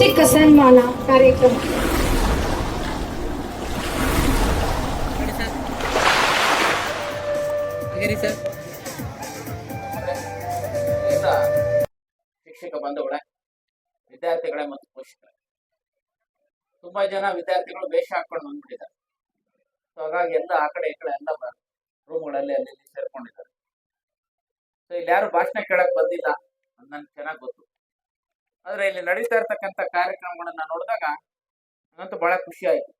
ಚಿಕ್ಕ ಸನ್ಮಾನ ಕಾರ್ಯಕ್ರಮ. ಹೇಳಿ ಸರ್. ಹೇಗಿರಿ ಸರ್. ಎಲ್ಲ ಶಿಕ್ಷಕ ಬಂಧುಗಳ ವಿದ್ಯಾರ್ಥಿಗಳೇ ಮತ್ತು ಪೋಷಕರೇ. ತುಂಬಾ ಜನ ವಿದ್ಯಾರ್ಥಿಗಳು ವೇಷ ಹಾಕೊಂಡು ಬಂದ್ಬಿಟ್ಟಿದ್ದಾರೆ. ಸೊ ಹಾಗಾಗಿ ಎಲ್ಲ ಆ ಕಡೆ ಈ ಕಡೆ ಎಲ್ಲ ರೂಮ್ಗಳಲ್ಲಿ ಅಲ್ಲಿ ಸೇರ್ಕೊಂಡಿದ್ದಾರೆ. ಸೊ ಇಲ್ಲಿ ಯಾರು ಭಾಷಣ ಕೇಳಕ್ ಬಂದಿಲ್ಲ ಅದು ನನ್ಗೆ ಚೆನ್ನಾಗಿ ಗೊತ್ತು. ಆದ್ರೆ ಇಲ್ಲಿ ನಡೀತಾ ಇರ್ತಕ್ಕಂಥ ಕಾರ್ಯಕ್ರಮಗಳನ್ನ ನೋಡಿದಾಗ ನನಗಂತೂ ಬಹಳ ಖುಷಿ ಆಯ್ತು.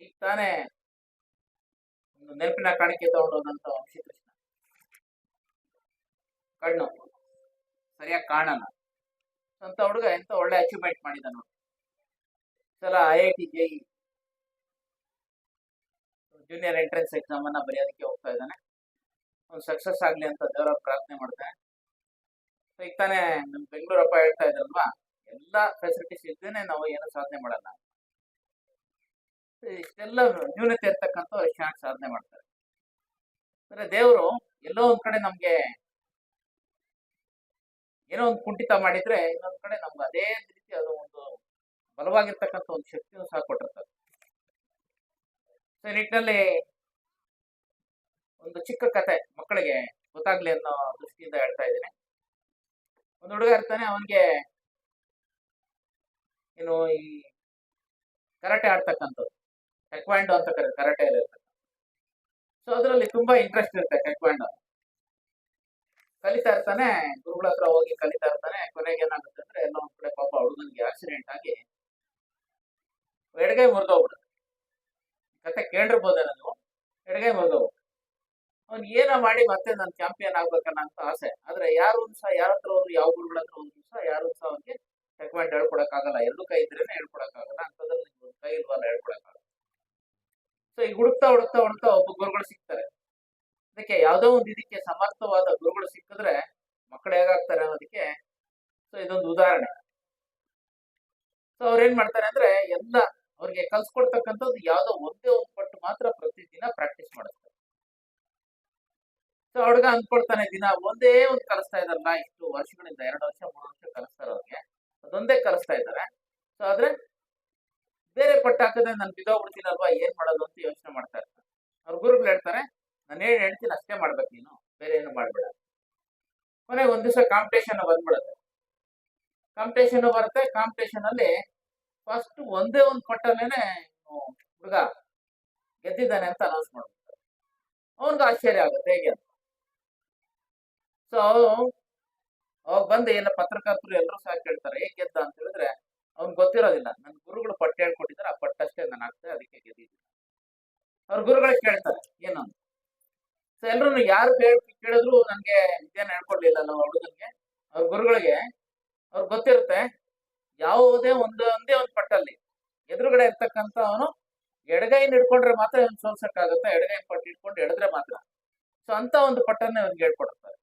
ಈಗ ತಾನೇ ಒಂದು ನೆನಪಿನ ಕಾಣಿಕೆ ತಗೊಂಡೋದಂತ ವಂಶೀಕೃಷ್ಣ ಕಣ್ಣು. ಸರಿಯಾಗಿ ಕಾಣಲ್ಲ. ಅಂತ ಹುಡುಗ ಎಂತ ಒಳ್ಳೆ ಅಚೀವ್ಮೆಂಟ್ ಮಾಡಿದ ನೋಡಿ. ಸಲ I I T J junior entrance exam ಅನ್ನ ಬರೆಯೋದಕ್ಕೆ ಹೋಗ್ತಾ ಇದ್ದಾನೆ. ಸಕ್ಸಸ್ ಆಗ್ಲಿ ಅಂತ ದೇವರ ಪ್ರಾರ್ಥನೆ ಮಾಡ್ತೇನೆ ಈಗ ತಾನೇ ನಮ್ ಬೆಂಗಳೂರಪ್ಪ ಹೇಳ್ತಾ ಇದ್ರಲ್ವಾ, ಎಲ್ಲ ಫೆಸಿಲಿಟೀಸ್ ಇದ್ದೇನೆ ನಾವು ಏನೂ ಸಾಧನೆ ಮಾಡಲ್ಲ. ಇಷ್ಟೆಲ್ಲ ನ್ಯೂನತೆ ಇರ್ತಕ್ಕಂಥ ಚೆನ್ನಾಗಿ ಸಾಧನೆ ಮಾಡ್ತಾರೆ. ಅಂದ್ರೆ ದೇವರು ಎಲ್ಲೋ ಒಂದ್ ಕಡೆ ನಮ್ಗೆ ಏನೋ ಒಂದು ಕುಂಠಿತ ಮಾಡಿದ್ರೆ ಇನ್ನೊಂದ್ ಕಡೆ ನಮ್ಗೆ ಅದೇ ರೀತಿ ಅದು ಒಂದು ಬಲವಾಗಿರ್ತಕ್ಕಂಥ ಒಂದು ಶಕ್ತಿಯನ್ನು ಸಹ ಕೊಟ್ಟಿರ್ತಾರೆ ಸೊ ನಿಟ್ಟಿನಲ್ಲಿ ಒಂದು ಚಿಕ್ಕ ಕತೆ ಮಕ್ಕಳಿಗೆ ಗೊತ್ತಾಗ್ಲಿ ಅನ್ನೋ ದೃಷ್ಟಿಯಿಂದ ಹೇಳ್ತಾ ಇದ್ದೀನಿ. ಒಂದು ಹುಡುಗ ಇರ್ತಾನೆ, ಅವನಿಗೆ ಏನು ಈ ಕರಾಟೆ ಆಡ್ತಕ್ಕಂಥದ್ದು ಟೆಕ್ವಾಂಡೋ ಅಂತ ಕರೆ ಕರಾಟೆ ಸೊ ಅದರಲ್ಲಿ ತುಂಬಾ ಇಂಟ್ರೆಸ್ಟ್ ಇರುತ್ತೆ ಟೆಕ್ವಾಂಡೋ. ಕಲಿತಾ ಇರ್ತಾನೆ, ಗುರುಗಳ ಹತ್ರ ಹೋಗಿ ಕಲಿತಾ ಇರ್ತಾನೆ, ಕೊನೆಗೆ ಏನಾಗುತ್ತೆ ಅಂದ್ರೆ ಎಲ್ಲ ಒಂದ್ ಕಡೆ ಪಾಪ ಹುಡುಗನಿಗೆ ಆಕ್ಸಿಡೆಂಟ್ ಆಗಿ ಎಡಗೈ ಮುರಿದೋಗ್ಬಿಡುತ್ತೆ. ಕತೆ ಕೇಳಿರ್ಬೋದೇನೋ ನೀವು? ಎಡಗೈ ಮುರಿದೋಗ್ಬಿಡು ಅವ್ನು ಏನೋ ಮಾಡಿ ಮತ್ತೆ ನಾನು ಚಾಂಪಿಯನ್ ಆಗ್ಬೇಕನ್ನ ಅಂತ ಆಸೆ. ಆದ್ರೆ ಯಾರು ಸಹ ಯಾರ ಹತ್ರ ಒಂದು ಯಾವ ಗುರುಗಳ ಹತ್ರ ಒಂದು ಸಹ ಯಾರು ಸಹ ಅವ್ನಿಗೆ ರೆಕಮೆಂಡ್ ಹೇಳ್ಕೊಡಕ್ ಆಗಲ್ಲ ಎರಡು ಕೈ ಇದ್ರೇನೆ ಹೇಳ್ಕೊಡಕ್ಕಾಗಲ್ಲ. ಅಂತಂದ್ರೆ ನಿಮ್ಗೆ ಕೈ ಇಲ್ವಲ್ಲ ಹೇಳ್ಕೊಡಕ್ಕಾಗಲ್ಲ. ಸೊ ಈಗ ಹುಡುಕ್ತಾ ಹುಡುಕ್ತಾ ಹುಡುಕ್ತಾ ಒಬ್ಬ ಗುರುಗಳು ಸಿಗ್ತಾರೆ. ಅದಕ್ಕೆ ಯಾವುದೋ ಒಂದು ಇದಕ್ಕೆ ಸಮರ್ಥವಾದ ಗುರುಗಳು ಸಿಕ್ಕಿದ್ರೆ ಮಕ್ಕಳು ಹೇಗಾಗ್ತಾರೆ ಅನ್ನೋದಕ್ಕೆ ಸೊ ಇದೊಂದು ಉದಾಹರಣೆ. ಸೊ ಅವ್ರೇನ್ ಮಾಡ್ತಾರೆ ಅಂದ್ರೆ ಎಲ್ಲ ಅವ್ರಿಗೆ ಕಲ್ಸ್ಕೊಡ್ತಕ್ಕಂಥದ್ದು ಯಾವ್ದೋ ಒಂದೇ ಒಂದು ಪಟ್ಟು ಮಾತ್ರ ಪ್ರತಿದಿನ ಪ್ರಾಕ್ಟೀಸ್ ಮಾಡಿಸ್ತಾರೆ. ಸೊ ಹುಡುಗ ಅಂದ್ಕೊಡ್ತಾನೆ ದಿನ ಒಂದೇ ಒಂದು ಕಲಿಸ್ತಾ ಇದ್ದಾರಲ್ಲ ಇಷ್ಟು ವರ್ಷಗಳಿಂದ, ಎರಡು ವರ್ಷ, ಮೂರು ವರ್ಷ ಕಲಿಸ್ತಾರೆ ಅವ್ರಿಗೆ ಅದೊಂದೇ ಕಲಿಸ್ತಾ ಇದ್ದಾರೆ. ಸೊ ಆದ್ರೆ ಬೇರೆ ಪಟ್ಟು ಹಾಕಿದ್ರೆ ನಾನು ಬಿದ್ದೋಗ್ಬಿಡ್ತೀನಲ್ವಾ, ಏನ್ ಮಾಡೋದು ಅಂತ ಯೋಚನೆ ಮಾಡ್ತಾ ಇರ್ತಾರೆ. ಅವ್ರ ಗುರುಗಳು ಹೇಳ್ತಾರೆ, ನಾನು ಏನ್ ಹೇಳ್ತೀನಿ ಅಷ್ಟೇ ಮಾಡ್ಬೇಕು ನೀನು, ಬೇರೆ ಏನು ಮಾಡ್ಬೇಡ. ಕೊನೆಗೆ ಒಂದ್ ದಿವಸ ಕಾಂಪಿಟೇಷನ್ ಬಂದ್ಬಿಡುತ್ತೆ. ಕಾಂಪಿಟೇಷನ್ ಬರುತ್ತೆ. ಕಾಂಪಿಟೇಷನ್ ಅಲ್ಲಿ ಫಸ್ಟ್ ಒಂದೇ ಒಂದು ಪಟ್ಟಲ್ಲೇನೆ ಹುಡುಗ ಗೆದ್ದಿದ್ದಾನೆ ಅಂತ ಅನೌನ್ಸ್ ಮಾಡ್ಬಿಡ್ತಾರೆ. ಅವನ್ಗೆ ಆಶ್ಚರ್ಯ ಆಗುತ್ತೆ, ಹೇಗೆ ಅಂತ. ಸೊ ಅವಾಗ ಬಂದು ಏನ ಪತ್ರಕರ್ತರು ಎಲ್ಲರೂ ಸಹ ಕೇಳ್ತಾರೆ, ಹೇಗೆ ಗೆದ್ದ? ಅಂತ ಹೇಳಿದ್ರೆ, ಅವ್ನ್ ಗೊತ್ತಿರೋದಿಲ್ಲ. ನನ್ನ ಗುರುಗಳು ಪಟ್ಟು ಹೇಳ್ಕೊಟ್ಟಿದ್ದಾರೆ, ಆ ಪಟ್ಟಷ್ಟೇ ನಾನು ಆಗ್ತದೆ ಅದಕ್ಕೆ ಗೆದ್ದಿದ್ದೀನಿ. ಅವ್ರ ಗುರುಗಳಿಗೆ ಕೇಳ್ತಾರೆ ಏನಂತ ಸೊ ಎಲ್ಲರೂ ಯಾರು ಕೇಳ್, ಕೇಳಿದ್ರು ನನ್ಗೆ ಇದೇನು ಹೇಳ್ಕೊಡ್ಲಿಲ್ಲ ನಾವು ಹುಡುಗನ್ಗೆ. ಅವ್ರ ಗುರುಗಳಿಗೆ ಅವ್ರಿಗೆ ಗೊತ್ತಿರುತ್ತೆ, ಯಾವುದೇ ಒಂದು, ಒಂದೇ ಒಂದು ಪಟ್ಟಲ್ಲಿ ಎದುರುಗಡೆ ಇರ್ತಕ್ಕಂಥ ಅವನು ಎಡಗೈನ ಹಿಡ್ಕೊಂಡ್ರೆ ಮಾತ್ರ ಅವ್ನು ಸೋಲ್ಸಕ್ಕಾಗುತ್ತೆ? ಎಡಗೈ ಪಟ್ಟು ಹಿಡ್ಕೊಂಡು ಎಳೆದ್ರೆ ಮಾತ್ರ. ಸೊ ಅಂತ ಒಂದು ಪಟ್ಟನ್ನೇ ಅವ್ರಿಗೆ ಹೇಳ್ಕೊಡ್ತಾರೆ.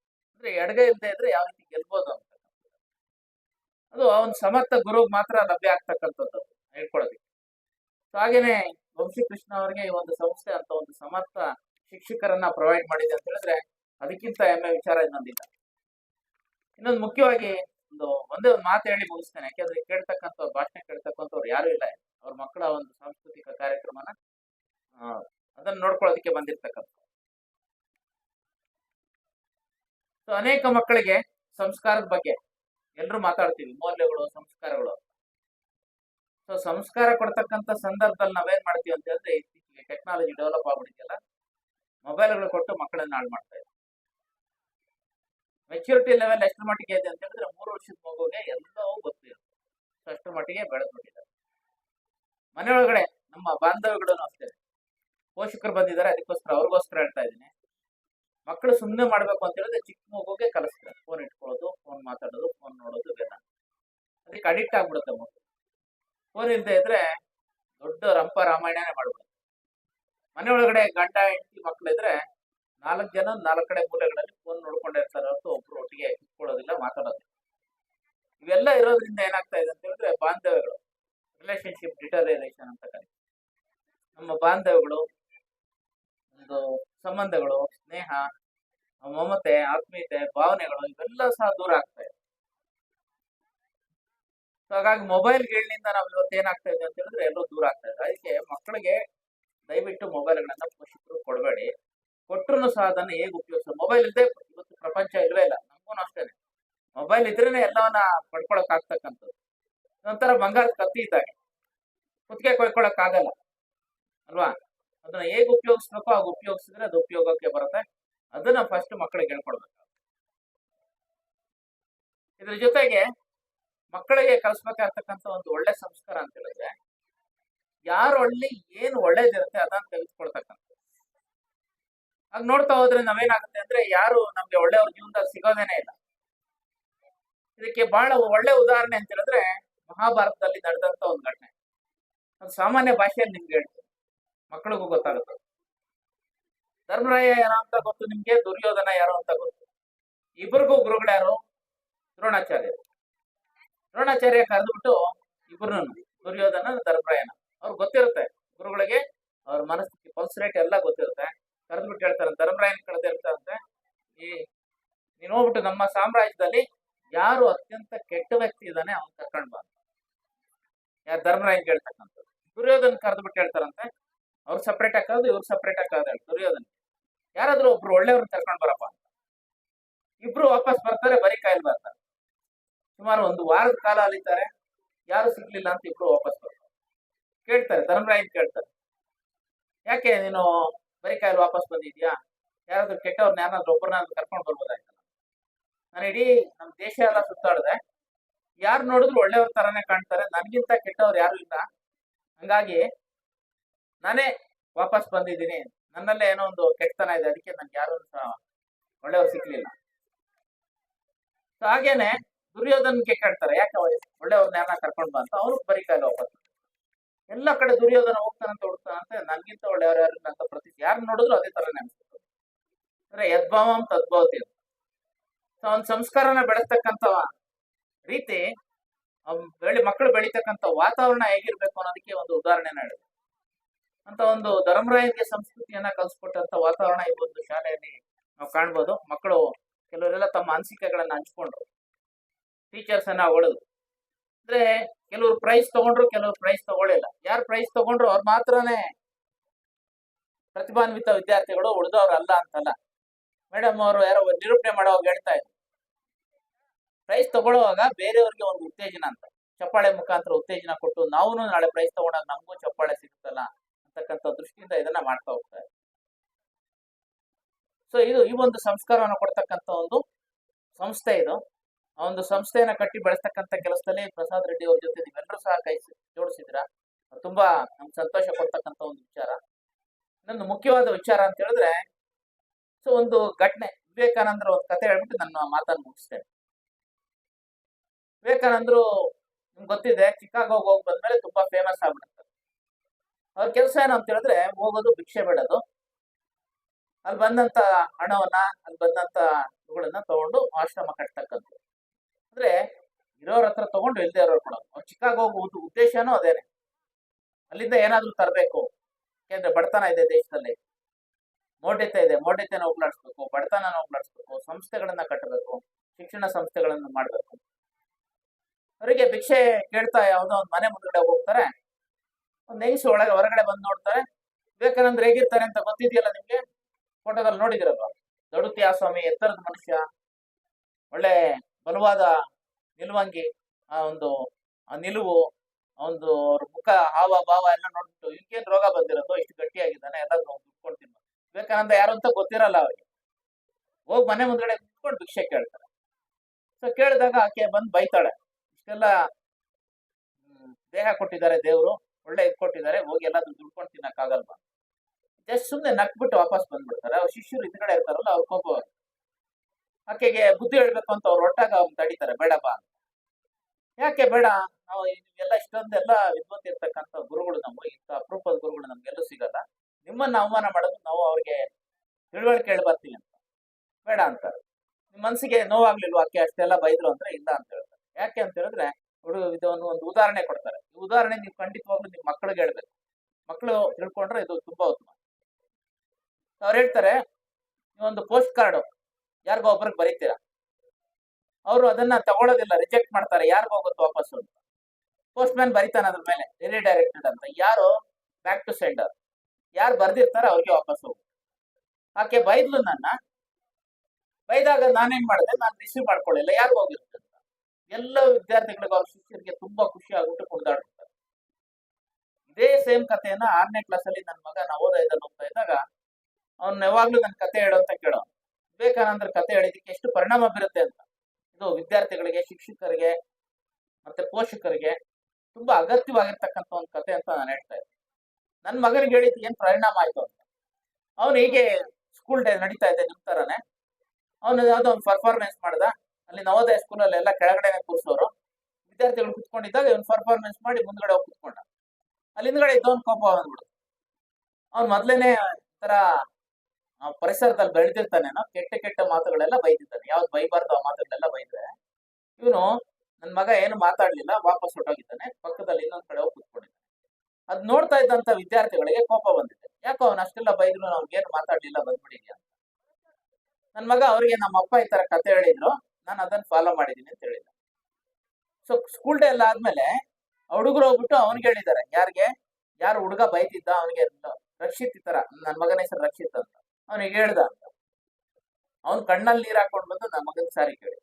ಅಂದ್ರೆ ಎಡಗೈ ಇಲ್ಲದೆ ಇದ್ರೆ ಯಾವ ರೀತಿ ಗೆಲ್ಬೋದು ಅಂತ. ಅದು ಅವನ್ ಸಮರ್ಥ ಗುರುಗ್ ಮಾತ್ರ ಲಭ್ಯ ಆಗ್ತಕ್ಕಂಥದ್ದು ಹೇಳ್ಕೊಳೋದಿಕ್ಕೆ. ಸೊ ಹಾಗೇನೆ ವಂಶೀಕೃಷ್ಣ ಅವರಿಗೆ ಈ ಒಂದು ಸಂಸ್ಥೆ ಅಂತ ಒಂದು ಸಮರ್ಥ ಶಿಕ್ಷಕರನ್ನ ಪ್ರೊವೈಡ್ ಮಾಡಿದೆ ಅಂತ ಹೇಳಿದ್ರೆ ಅದಕ್ಕಿಂತ ಹೆಮ್ಮೆ ವಿಚಾರ ಇನ್ನೊಂದಿಲ್ಲ. ಇನ್ನೊಂದು ಮುಖ್ಯವಾಗಿ ಒಂದು ಒಂದೇ ಒಂದು ಮಾತು ಹೇಳಿ ಮುಗಿಸ್ತೇನೆ. ಯಾಕೆಂದ್ರೆ ಕೇಳ್ತಕ್ಕಂಥ ಭಾಷಣ ಕೇಳ್ತಕ್ಕಂಥವ್ರು ಯಾರು ಇಲ್ಲ. ಅವ್ರ ಮಕ್ಕಳ ಒಂದು ಸಾಂಸ್ಕೃತಿಕ ಕಾರ್ಯಕ್ರಮನ ಅದನ್ನ ನೋಡ್ಕೊಳ್ಳೋದಕ್ಕೆ ಬಂದಿರ್ತಕ್ಕಂಥ ಸೊ ಅನೇಕ ಮಕ್ಕಳಿಗೆ ಸಂಸ್ಕಾರದ ಬಗ್ಗೆ ಎಲ್ಲರೂ ಮಾತಾಡ್ತೀವಿ, ಮೌಲ್ಯಗಳು, ಸಂಸ್ಕಾರಗಳು. ಸೊ ಸಂಸ್ಕಾರ ಕೊಡ್ತಕ್ಕಂಥ ಸಂದರ್ಭದಲ್ಲಿ ನಾವೇನ್ ಮಾಡ್ತೀವಿ ಅಂತ ಹೇಳಿದ್ರೆ, ಇತ್ತೀಚೆಗೆ ಟೆಕ್ನಾಲಜಿ ಡೆವಲಪ್ ಆಗ್ಬಿಟ್ಟಿದೆಯಲ್ಲ ಮೊಬೈಲ್ಗಳು ಕೊಟ್ಟು ಮಕ್ಕಳನ್ನ ಹಾಳು ಮಾಡ್ತಾ ಇದ್ದಾರೆ ಮೆಚ್ಯೂರಿಟಿ ಲೆವೆಲ್ ಎಷ್ಟರ ಮಟ್ಟಿಗೆ ಇದೆ ಅಂತ ಹೇಳಿದ್ರೆ, ಮೂರು ವರ್ಷದ ಮಗುಗೆ ಎಲ್ಲವೂ ಗೊತ್ತಿರುತ್ತೆ ಸೊ ಅಷ್ಟರ ಮಟ್ಟಿಗೆ ಬೆಳೆದ್ಬಿಟ್ಟಿದ್ದಾರೆ. ಮನೆಯೊಳಗಡೆ ನಮ್ಮ ಬಾಂಧವ್ಯಗಳನ್ನು ಅಷ್ಟೇ. ಪೋಷಕರು ಬಂದಿದ್ದಾರೆ, ಅದಕ್ಕೋಸ್ಕರ ಅವ್ರಿಗೋಸ್ಕರ ಹೇಳ್ತಾ ಇದ್ದೀನಿ. ಮಕ್ಕಳು ಸುಮ್ಮನೆ ಮಾಡಬೇಕು ಅಂತ ಹೇಳಿದ್ರೆ ಚಿಕ್ಕ ಮಗುಗೆ ಕಲಿಸ್ತಾರೆ. ಫೋನ್ ಇಟ್ಕೊಳ್ಳೋದು ಫೋನ್ ಮಾತಾಡೋದು ಫೋನ್ ನೋಡೋದು ಇವೆಲ್ಲ ಅದಕ್ಕೆ ಅಡಿಕ್ಟ್ ಆಗ್ಬಿಡುತ್ತೆ ಮಗು ಫೋನ್ ಇಲ್ಲದೆ ಇದ್ರೆ ದೊಡ್ಡ ರಂಪ ರಾಮಾಯಣನೇ ಮಾಡ್ಬಿಡುತ್ತೆ. ಮನೆ ಒಳಗಡೆ ಗಂಡ, ಹೆಂಡತಿ ಮಕ್ಕಳಿದ್ರೆ ನಾಲ್ಕು ಜನ ನಾಲ್ಕು ಕಡೆ ಮೂಲೆಗಳಲ್ಲಿ ಫೋನ್ ನೋಡ್ಕೊಂಡಿರ್ತಾರೆ ಹೊರತು ಒಬ್ರು ಒಟ್ಟಿಗೆ ಇಟ್ಕೊಳ್ಳೋದಿಲ್ಲ ಮಾತಾಡೋದಿಲ್ಲ. ಇವೆಲ್ಲ ಇರೋದ್ರಿಂದ ಏನಾಗ್ತಾ ಇದೆ ಅಂತ ಹೇಳಿದ್ರೆ ಬಾಂಧವ್ಯಗಳು ರಿಲೇಶನ್ಶಿಪ್ ಡಿಟರೇಷನ್ ಅಂತ ಕರೀತಾರೆ. ನಮ್ಮ ಬಾಂಧವ್ಯಗಳು ಒಂದು ಸಂಬಂಧಗಳು, ಸ್ನೇಹ, ಮಮತೆ, ಆತ್ಮೀಯತೆ, ಭಾವನೆಗಳು, ಇವೆಲ್ಲ ಸಹ ದೂರ ಆಗ್ತಾ ಇದೆ. ಹಾಗಾಗಿ ಮೊಬೈಲ್ ಗೇಮ್ನಿಂದ ನಾವು ಇವತ್ತು ಏನಾಗ್ತಾ ಇದೆ ಅಂತ ಹೇಳಿದ್ರೆ ಎಲ್ಲರೂ ದೂರ ಆಗ್ತಾ ಇದೆ. ಅದಕ್ಕೆ ಮಕ್ಕಳಿಗೆ ದಯವಿಟ್ಟು ಮೊಬೈಲ್ಗಳನ್ನ ಪೋಷಕರು ಕೊಡಬೇಡಿ. ಕೊಟ್ಟರು ಸಹ ಅದನ್ನ ಹೇಗೆ ಉಪಯೋಗಿಸೋದು ಮೊಬೈಲ್ ಇಲ್ಲದೆ ಇವತ್ತು ಪ್ರಪಂಚ ಇಲ್ವೇ ಇಲ್ಲ. ನಮಗೂ ಅಷ್ಟೇನೆ. ಮೊಬೈಲ್ ಇದ್ರೇನೆ ಎಲ್ಲವನ್ನ ಪಡ್ಕೊಳಕ್ ಆಗ್ತಕ್ಕಂಥದ್ದು. ನಂತರ ಬಂಗಾರದ ಕತ್ತಿ ಇದ್ದಾಗ. ಕುತ್ತಿಗೆ ಕೊಯ್ಕೊಳಕ್ ಆಗಲ್ಲ. ಅಲ್ವಾ? ಅದನ್ನ ಹೇಗೆ ಉಪಯೋಗಿಸ್ಬೇಕೋ, ಹಾಗೆ ಉಪಯೋಗಿಸಿದ್ರೆ ಅದು ಉಪಯೋಗಕ್ಕೆ ಬರುತ್ತೆ. ಅದನ್ನ ಫಸ್ಟ್ ಮಕ್ಕಳಿಗೆ ಹೇಳ್ಕೊಡ್ಬೇಕು. ಇದ್ರ ಜೊತೆಗೆ ಮಕ್ಕಳಿಗೆ ಕಲಿಸ್ಬೇಕಾಗ್ತಕ್ಕಂಥ ಒಂದು ಒಳ್ಳೆ ಸಂಸ್ಕಾರ ಅಂತ ಹೇಳಿದ್ರೆ, ಯಾರು ಯಾರೊಳ್ಳಿ ಏನು ಒಳ್ಳೇದಿರುತ್ತೆ ಅದನ್ನ ತೆಗೆದುಕೊಳ್ತಕ್ಕಂಥ ಆಗ ನೋಡ್ತಾ ಹೋದ್ರೆ ನಾವೇನಾಗುತ್ತೆ ಅಂದ್ರೆ ಯಾರು ನಮ್ಗೆ ಒಳ್ಳೆಯವ್ರ ಜೀವನದಲ್ಲಿ ಸಿಗೋದೇನೆ ಇಲ್ಲ. ಇದಕ್ಕೆ ಬಹಳ ಒಳ್ಳೆ ಉದಾಹರಣೆ ಅಂತ ಹೇಳಿದ್ರೆ ಮಹಾಭಾರತದಲ್ಲಿ ನಡೆದಂತ ಒಂದು ಘಟನೆ. ಅದು ಸಾಮಾನ್ಯ ಭಾಷೆಯಲ್ಲಿ ನಿಮ್ಗೆ ಹೇಳ್ತೀನಿ. ಮಕ್ಕಳಿಗೂ ಗೊತ್ತಾಗುತ್ತೆ ಧರ್ಮರಾಯ ಯಾರು ಅಂತ ಗೊತ್ತು, ನಿಮ್ಗೆ ದುರ್ಯೋಧನ ಯಾರು ಅಂತ ಗೊತ್ತು. ಇಬ್ಬರಿಗೂ ಗುರುಗಳ್ಯಾರು ದ್ರೋಣಾಚಾರ್ಯರು. ದ್ರೋಣಾಚಾರ್ಯ ಕರೆದ್ಬಿಟ್ಟು ಇಬ್ಬರು ದುರ್ಯೋಧನ, ಧರ್ಮರಾಯನ. ಅವ್ರಿಗೆ ಗೊತ್ತಿರುತ್ತೆ, ಗುರುಗಳಿಗೆ ಅವ್ರ ಮನಸ್ಥಿತಿ ಪಲ್ಸ್ ರೇಟ್ ಎಲ್ಲ ಗೊತ್ತಿರುತ್ತೆ. ಕರೆದ್ಬಿಟ್ಟು ಹೇಳ್ತಾರೆ, ಧರ್ಮರಾಯನ್ ಕಳೆದಿರ್ತಾರಂತೆ ಈ, ನೀನು ಹೋಗ್ಬಿಟ್ಟು ನಮ್ಮ ಸಾಮ್ರಾಜ್ಯದಲ್ಲಿ ಯಾರು ಅತ್ಯಂತ ಕೆಟ್ಟ ವ್ಯಕ್ತಿ ಇದ್ದಾನೆ, ಅವ್ನು ಕರ್ಕೊಂಡ್ ಬಾ ಅಂತ. ಯಾರು ಧರ್ಮರಾಯನ್ ಹೇಳ್ತಕ್ಕಂಥದ್ದು ದುರ್ಯೋಧನ್ ಕರೆದ್ಬಿಟ್ಟು ಹೇಳ್ತಾರಂತೆ ಅವ್ರು ಸಪ್ರೇಟ್ ಹಾಕೋದು ಇವ್ರು ಸಪ್ರೇಟ್ ಹಾಕೋದು ಯಾರಾದರೂ ಯಾರಾದ್ರೂ ಒಬ್ರು ಒಳ್ಳೆಯವ್ರನ್ನ ಕರ್ಕೊಂಡು ಬರಪ್ಪ ಅಂತ. ಇಬ್ರು ವಾಪಸ್ ಬರ್ತಾರೆ, ಬರೀ ಕಾಯಿಲ್ ಬರ್ತಾರೆ. ಸುಮಾರು ಒಂದು ವಾರದ ಕಾಲ ಅಲಿತಾರೆ ಯಾರು ಸಿಗ್ಲಿಲ್ಲ ಅಂತ ಇಬ್ರು ವಾಪಸ್ ಬರ್ತಾರೆ. ಕೇಳ್ತಾರೆ ಧರ್ಮರಾಯನ್ ಕೇಳ್ತಾರೆ. ಯಾಕೆ ನೀನು ಬರೀ ಕಾಯಿಲ್ ವಾಪಸ್ ಬಂದಿದ್ಯಾ? ಯಾರಾದ್ರೂ ಕೆಟ್ಟವ್ರನ್ನ ಯಾರಾದ್ರೂ ಒಬ್ಬರನ್ನ ಕರ್ಕೊಂಡು ಬರ್ಬೋದಾಯ್ತಲ್ಲ. ನಾನು ಇಡೀ ನಮ್ಮ ದೇಶ ಎಲ್ಲ ಸುತ್ತಾಡಿದೆ. ಯಾರು ನೋಡಿದ್ರು ಒಳ್ಳೆಯವ್ರ ತರಾನೇ ಕಾಣ್ತಾರೆ. ನನಗಿಂತ ಕೆಟ್ಟವ್ರು ಯಾರು ಇಲ್ಲ. ಹಂಗಾಗಿ ನಾನೇ ವಾಪಸ್ ಬಂದಿದ್ದೀನಿ. ನನ್ನಲ್ಲೇ ಏನೋ ಒಂದು ಕೆಟ್ಟತನ ಇದೆ. ಅದಕ್ಕೆ ನನ್ಗೆ ಯಾರು ಒಳ್ಳೆಯವ್ರು ಸಿಗ್ಲಿಲ್ಲ ಸೊ ಹಾಗೇನೆ ದುರ್ಯೋಧನ್ಗೆ ಕೇಳ್ತಾರೆ. ಯಾಕೆ ಒಳ್ಳೆಯವ್ರನ್ನ ಯಾರನ್ನ ಕರ್ಕೊಂಡು ಬಂತ ಅವ್ರು ಬರೀ ಕಾಯಿಲೆ ವಾಪಸ್. ಎಲ್ಲ ಕಡೆ ದುರ್ಯೋಧನ ಹೋಗ್ತಾನಂತ ಹುಡುಕ್ತಾನಂತೆ ನನ್ಗಿಂತ ಒಳ್ಳೆಯವ್ರು ಯಾರು ಅಂತ ಪ್ರತಿ ಯಾರು ನೋಡಿದ್ರು ಅದೇ ತರನೇ ಅನ್ಸುತ್ತೆ. ಅಂದ್ರೆ ಯದ್ಭಾವಂ ತದ್ಭವತಿ ಸೊ ಅವ್ನ ಸಂಸ್ಕಾರನ ಬೆಳೆಸ್ತಕ್ಕಂಥ ರೀತಿ ಬೆಳಿ ಮಕ್ಕಳು ಬೆಳಿತಕ್ಕಂಥ ವಾತಾವರಣ ಹೇಗಿರ್ಬೇಕು ಅನ್ನೋದಕ್ಕೆ ಒಂದು ಉದಾಹರಣೆ ಹೇಳಿದೆ ಅಂತ ಒಂದು ಧರ್ಮರಾಯನಿಗೆ ಸಂಸ್ಕೃತಿಯನ್ನ ಕಲಿಸ್ಕೊಟ್ಟಂತ ವಾತಾವರಣ ಈ ಒಂದು ಶಾಲೆಯಲ್ಲಿ ನಾವು ಕಾಣ್ಬೋದು. ಮಕ್ಕಳು ಕೆಲವರೆಲ್ಲ ತಮ್ಮ ಅನಿಸಿಕೆಗಳನ್ನ ಹಂಚ್ಕೊಂಡ್ರು. ಟೀಚರ್ಸ್ ಅನ್ನ ಒಳದು ಅಂದ್ರೆ ಕೆಲವರು ಪ್ರೈಸ್ ತಗೊಂಡ್ರು, ಕೆಲವರು ಪ್ರೈಸ್ ತಗೊಳ್ಳಿಲ್ಲ. ಯಾರು ಪ್ರೈಸ್ ತಗೊಂಡ್ರು ಅವ್ರು ಮಾತ್ರನೇ ಪ್ರತಿಭಾನ್ವಿತ ವಿದ್ಯಾರ್ಥಿಗಳು ಉಳಿದವ್ರು ಅಲ್ಲ ಅಂತಲ್ಲ. ಮೇಡಮ್ ಅವರು ಯಾರೋ ನಿರೂಪಣೆ ಮಾಡೋವಾಗ ಹೇಳ್ತಾ ಇದ್ರು. ಪ್ರೈಸ್ ತಗೊಳ್ಳುವಾಗ ಬೇರೆಯವ್ರಿಗೆ ಒಂದು ಉತ್ತೇಜನ ಅಂತ. ಚಪ್ಪಾಳೆ ಮುಖಾಂತರ ಉತ್ತೇಜನ ಕೊಟ್ಟು ನಾವು ನಾಳೆ ಪ್ರೈಸ್ ತಗೊಂಡಾಗ ನಮಗೂ ಚಪ್ಪಾಳೆ ಸಿಗುತ್ತಲ್ಲ. ಅಂತಕ್ಕಂಥ ದೃಷ್ಟಿಯಿಂದ ಇದನ್ನ ಮಾಡ್ತಾ ಹೋಗ್ತಾರೆ. ಸೊ ಇದು ಈ ಒಂದು ಸಂಸ್ಕಾರವನ್ನು ಕೊಡ್ತಕ್ಕಂಥ ಒಂದು ಸಂಸ್ಥೆ ಇದು. ಆ ಒಂದು ಸಂಸ್ಥೆಯನ್ನ ಕಟ್ಟಿ ಬೆಳೆಸ್ತಕ್ಕಂಥ ಕೆಲಸದಲ್ಲಿ ಪ್ರಸಾದ್ ರೆಡ್ಡಿ ಅವ್ರ ಜೊತೆ ನೀವೆಲ್ಲರೂ ಸಹ ಕೈ ಜೋಡಿಸಿದ್ರ ತುಂಬಾ ನಮ್ಗೆ ಸಂತೋಷ ಕೊಡ್ತಕ್ಕಂಥ ಒಂದು ವಿಚಾರ. ಇನ್ನೊಂದು ಮುಖ್ಯವಾದ ವಿಚಾರ ಅಂತ ಹೇಳಿದ್ರೆ, ಸೊ, ಒಂದು ಘಟನೆ, ವಿವೇಕಾನಂದರ ಒಂದು ಕತೆ ಹೇಳ್ಬಿಟ್ಟು ನನ್ನ ಮಾತನ್ನು ಮುಗಿಸ್ತೇನೆ. ವಿವೇಕಾನಂದರು, ನಿಮ್ಗೆ ಗೊತ್ತಿದೆ, ಚಿಕಾಗೋಗೆ ಹೋಗಿ ಬಂದ್ಮೇಲೆ ತುಂಬಾ ಫೇಮಸ್ ಆಗ್ಬಿಡುತ್ತೆ. ಅವ್ರ ಕೆಲಸ ಏನು ಅಂತ ಹೇಳಿದ್ರೆ ಹೋಗೋದು, ಭಿಕ್ಷೆ ಬಿಡೋದು. ಅಲ್ಲಿ ಬಂದಂತ ಹಣವನ್ನ ಅಲ್ಲಿ ಬಂದಂತ ಇವುಗಳನ್ನ ತಗೊಂಡು ಆಶ್ರಮ ಕಟ್ತಕ್ಕಂಥ ಅಂದ್ರೆ ಇರೋರ ಹತ್ರ ತಗೊಂಡು ಇಲ್ಲದೆ ಇರೋರು ಕೊಡೋದು ಅವ್ರು ಚಿಕ್ಕಾಗ ಹೋಗುವುದು ಉದ್ದೇಶನೂ ಅದೇನೆ. ಅಲ್ಲಿಂದ ಏನಾದ್ರೂ ತರಬೇಕು. ಯಾಕೆಂದ್ರೆ ಬಡತನ ಇದೆ ದೇಶದಲ್ಲಿ. ಮೌಢ್ಯತೆ ಇದೆ. ಮೌಢ್ಯತೆನ ಹೋಗ್ಲಾಡಿಸ್ಬೇಕು. ಬಡತನ ಹೋಗ್ಲಾಡಿಸ್ಬೇಕು. ಸಂಸ್ಥೆಗಳನ್ನ ಕಟ್ಟಬೇಕು ಶಿಕ್ಷಣ ಸಂಸ್ಥೆಗಳನ್ನ ಮಾಡಬೇಕು. ಅವರಿಗೆ ಭಿಕ್ಷೆ ಕೇಳ್ತಾ ಯಾವುದೋ ಒಂದು ಮನೆ ಮುಂದ್ಗಡೆ ಹೋಗ್ತಾರೆ. ಒಂದ್ ಹೆಂಗಸು ಒಳಗೆ ಹೊರಗಡೆ ಬಂದು ನೋಡ್ತಾರೆ. ವಿವೇಕಾನಂದ್ರ ಹೇಗಿರ್ತಾರೆ ಅಂತ ಗೊತ್ತಿದೆಯಲ್ಲ ನಿಮ್ಗೆ? ಫೋಟೋದಲ್ಲಿ ನೋಡಿದಿರಲ್ವಾ? ದಡುತ್ಯ ಸ್ವಾಮಿ, ಎತ್ತರದ ಮನುಷ್ಯ, ಒಳ್ಳೆ ಬಲವಾದ ನಿಲುವಂಗಿ, ಆ ಒಂದು, ಆ ನಿಲುವು, ಆ ಒಂದು ಮುಖ, ಹಾವ, ಭಾವ ಎಲ್ಲ ನೋಡ್ಬಿಟ್ಟು ಇವಕ್ಕೇನ್ ರೋಗ ಬಂದಿರೋದು ಇಷ್ಟು ಗಟ್ಟಿಯಾಗಿದ್ದಾನೆ ಎಲ್ಲ ದುಡ್ಕೊಂತೀನಿ ವಿವೇಕಾನಂದ ಯಾರು ಅಂತ ಗೊತ್ತಿರಲ್ಲ ಅವ್ರಿಗೆ. ಹೋಗಿ ಮನೆ ಮುಂದ್ಗಡೆ ಕುತ್ಕೊಂಡು ಭಿಕ್ಷೆ ಕೇಳ್ತಾರೆ. ಸೊ ಕೇಳಿದಾಗ ಆಕೆ ಬಂದು ಬೈತಾಳೆ. ಇಷ್ಟೆಲ್ಲ ದೇಹ ಕೊಟ್ಟಿದ್ದಾರೆ ದೇವರು. ಒಳ್ಳೆ ಇದು ಕೊಟ್ಟಿದ್ದಾರೆ, ಹೋಗಿ ಎಲ್ಲ ದುಡ್ಕೊಂಡು ತಿನ್ನಕ್ಕಾಗಲ್ವ? ಜಸ್ಟ್ ಸುಮ್ಮನೆ ನಕ್ಬಿಟ್ಟು ವಾಪಸ್ ಬಂದ್ಬಿಡ್ತಾರೆ. ಅವ್ರ ಶಿಷ್ಯರು ಹಿಂದ್ಗಡೆ ಇರ್ತಾರಲ್ಲ, ಅವ್ರ ಕೋಪ ಆಕೆಗೆ ಬುದ್ಧಿ ಹೇಳ್ಬೇಕು ಅಂತ ಅವ್ರು ಒಟ್ಟಾಗ ಅವ್ರು ತಡೀತಾರೆ, ಬೇಡಪ್ಪ ಯಾಕೆ ಬೇಡ? ನಾವು ಎಲ್ಲ ಇಷ್ಟೊಂದೆಲ್ಲ ವಿದ್ವತ್ ಇರ್ತಕ್ಕಂಥ ಗುರುಗಳು ನಮ್ಗೆ, ಇಂಥ ಅಪ್ರೂಪದ ಗುರುಗಳು ನಮ್ಗೆಲ್ಲೂ ಸಿಗಲ್ಲ. ನಿಮ್ಮನ್ನ ಅವಮಾನ ಮಾಡೋದು ನಾವು ಅವ್ರಿಗೆ ತಿಳುವಳಿಕೆ ಹೇಳಿ ಬರ್ತೀವಿ ಅಂತ. ಬೇಡ ಅಂತಾರೆ ನಿಮ್ಮ ಮನ್ಸಿಗೆ ನೋವಾಗ್ಲಿಲ್ವಾ ಆಕೆ ಅಷ್ಟೆಲ್ಲ ಬೈದ್ರು ಅಂದ್ರೆ ಇಲ್ಲ ಅಂತ ಹೇಳ್ತಾರೆ. ಯಾಕೆ ಅಂತ ಹೇಳಿದ್ರೆ ಇದೊಂದು ಒಂದು ಉದಾಹರಣೆ ಕೊಡ್ತಾರೆ. ಈ ಉದಾಹರಣೆ ನೀವು ಖಂಡಿತವಾಗ್ಲೂ ನಿಮ್ ಮಕ್ಕಳಿಗೆ ಹೇಳ್ಬೇಕು. ಮಕ್ಕಳು ತಿಳ್ಕೊಂಡ್ರೆ ಇದು ತುಂಬಾ ಉತ್ತಮ. ಅವ್ರು ಹೇಳ್ತಾರೆ ಒಂದು ಪೋಸ್ಟ್ ಕಾರ್ಡ್ ಯಾರಿಗೋ ಒಬ್ರಿಗೆ ಬರೀತೀರಾ? ಅವರು ಅದನ್ನ ತಗೊಳ್ಳೋದಿಲ್ಲ ರಿಜೆಕ್ಟ್ ಮಾಡ್ತಾರೆ. ಯಾರಿಗೋ ಹೋಗುತ್ತೆ ವಾಪಸ್ ಅಂತ. ಪೋಸ್ಟ್ ಮ್ಯಾನ್ ಬರೀತಾನೆ ಅದ್ರ ಮೇಲೆ. ಡೈರೆಕ್ಟೆಡ್ ಅಂತ. ಯಾರು ಬ್ಯಾಕ್ ಟು ಸೆಂಡರ್ ಯಾರು ಬರ್ದಿರ್ತಾರೆ ಅವ್ರಿಗೆ ವಾಪಸ್ ಹೋಗುತ್ತೆ. ಆಕೆ ಬೈದ್ಲು ನನ್ನ. ಬೈದಾಗ ನಾನೇನ್ ಮಾಡಿದೆ? ನಾನು ರಿಸೀವ್ ಮಾಡ್ಕೊಳ್ಳಿಲ್ಲ. ಯಾರಿಗೂ ಹೋಗಿರುತ್ತೆ ಅಂತ ಎಲ್ಲ ವಿದ್ಯಾರ್ಥಿಗಳಿಗೂ ಅವ್ರ ಶಿಷ್ಯರಿಗೆ ತುಂಬಾ ಖುಷಿ ಆಗ್ಬಿಟ್ಟು ಕುಣಿದಾಡ್ತಾರೆ ಇದೇ ಸೇಮ್ ಕಥೆಯನ್ನ ಆರನೇ ಕ್ಲಾಸ್ ಅಲ್ಲಿ ನನ್ನ ಮಗ ನವೋದಯದಲ್ಲಿ ಹೋಗ್ತಾ ಇದ್ದಾಗ, ಅವ್ನ ಯಾವಾಗ್ಲೂ ನನ್ನ ಕತೆ ಹೇಳು ಅಂತ ಕೇಳೋ ವಿವೇಕಾನಂದರ ಕತೆ ಹೇಳಿದಕ್ಕೆ ಎಷ್ಟು ಪರಿಣಾಮ ಬೀರುತ್ತೆ ಅಂತ. ಇದು ವಿದ್ಯಾರ್ಥಿಗಳಿಗೆ, ಶಿಕ್ಷಕರಿಗೆ, ಮತ್ತೆ ಪೋಷಕರಿಗೆ ತುಂಬಾ ಅಗತ್ಯವಾಗಿರ್ತಕ್ಕಂಥ ಒಂದು ಕತೆ ಅಂತ ನಾನು ಹೇಳ್ತಾ ಇದ್ದೆ ನನ್ನ ಮಗನಿಗೆ ಹೇಳಿದ್ದು ಏನ್ ಪರಿಣಾಮ ಆಯ್ತು ಅಂತ. ಅವನು ಹೀಗೆ ಸ್ಕೂಲ್ ಡೇ ನಡೀತಾ ಇದ್ದೆ ನಿಮ್ ತರನೇ. ಅವನು ಯಾವ್ದೋ ಒಂದು ಪರ್ಫಾರ್ಮೆನ್ಸ್ ಮಾಡ್ದ. ಅಲ್ಲಿ ನವೋದಯ ಸ್ಕೂಲಲ್ಲಿ ಎಲ್ಲ ಕೆಳಗಡೆನೆ ಕೂರಿಸೋರು. ವಿದ್ಯಾರ್ಥಿಗಳು ಕುತ್ಕೊಂಡಿದ್ದಾಗ ಇವ್ನು ಪರ್ಫಾರ್ಮೆನ್ಸ್ ಮಾಡಿ ಮುಂದ್ಗಡೆ ಹೋಗಿ ಕುತ್ಕೊಂಡ. ಅಲ್ಲಿ ಹಿಂದ್ಗಡೆ ಇದ್ದವನ್ ಕೋಪ ಬಂದ್ಬಿಡು ಅವ್ನು ಮೊದ್ಲೇನೆ ತರ ಪರಿಸರದಲ್ಲಿ ಬೆಳೆದಿರ್ತಾನೇನೋ, ಕೆಟ್ಟ ಕೆಟ್ಟ ಮಾತುಗಳೆಲ್ಲ ಬೈದಿದ್ದಾನೆ. ಯಾವ್ದು ಬೈಬಾರ್ದು ಆ ಮಾತುಗಳೆಲ್ಲ ಬೈದ್ರೆ. ಇವನು ನನ್ ಮಗ ಏನು ಮಾತಾಡ್ಲಿಲ್ಲ, ವಾಪಸ್ ಹೊಟ್ಟೋಗಿದ್ದಾನೆ ಪಕ್ಕದಲ್ಲಿ ಇನ್ನೊಂದ್ ಕಡೆ ಹೋಗಿ ಕುತ್ಕೊಂಡಿದ್ದಾನೆ. ಅದ್ ನೋಡ್ತಾ ಇದ್ದಂತ ವಿದ್ಯಾರ್ಥಿಗಳಿಗೆ ಕೋಪ ಬಂದಿದೆ. ಯಾಕೋ ಅವ್ನು ಅಷ್ಟೆಲ್ಲ ಬೈದ್ರು, ಅವ್ನಿಗೇನು ಮಾತಾಡ್ಲಿಲ್ಲ ಬಂದ್ಬಿಡಿದ್ಯಾ ಅಂತ. ನನ್ ಮಗ ಅವ್ರಿಗೆ ನಮ್ಮ ಅಪ್ಪ ಈ ತರ ಕತೆ ಹೇಳಿದ್ರು. ನಾನು ಅದನ್ನ ಫಾಲೋ ಮಾಡಿದೀನಿ ಅಂತ ಹೇಳಿದ ಸೊ ಸ್ಕೂಲ್ ಡೇ ಎಲ್ಲ ಆದ್ಮೇಲೆ ಹುಡುಗರು ಹೋಗ್ಬಿಟ್ಟು ಅವ್ನಿಗೆ ಹೇಳಿದ್ದಾರೆ ಯಾರಿಗೆ? ಯಾರು ಹುಡುಗ ಬೈತಿದ್ದ ಅವನಿಗೆ? ರಕ್ಷಿತ್ ಈ ತರ. ನನ್ನ ಮಗನ ಹೆಸರು ರಕ್ಷಿತ್ ಅಂತ. ಅವನಿಗೆ ಹೇಳ್ದ. ಅಂತ ಅವ್ನ್ ಕಣ್ಣಲ್ಲಿ ನೀರ್ ಹಾಕೊಂಡ್ ಬಂದು ನನ್ನ ಮಗನ್ ಸಾರಿ ಕೇಳಿದ.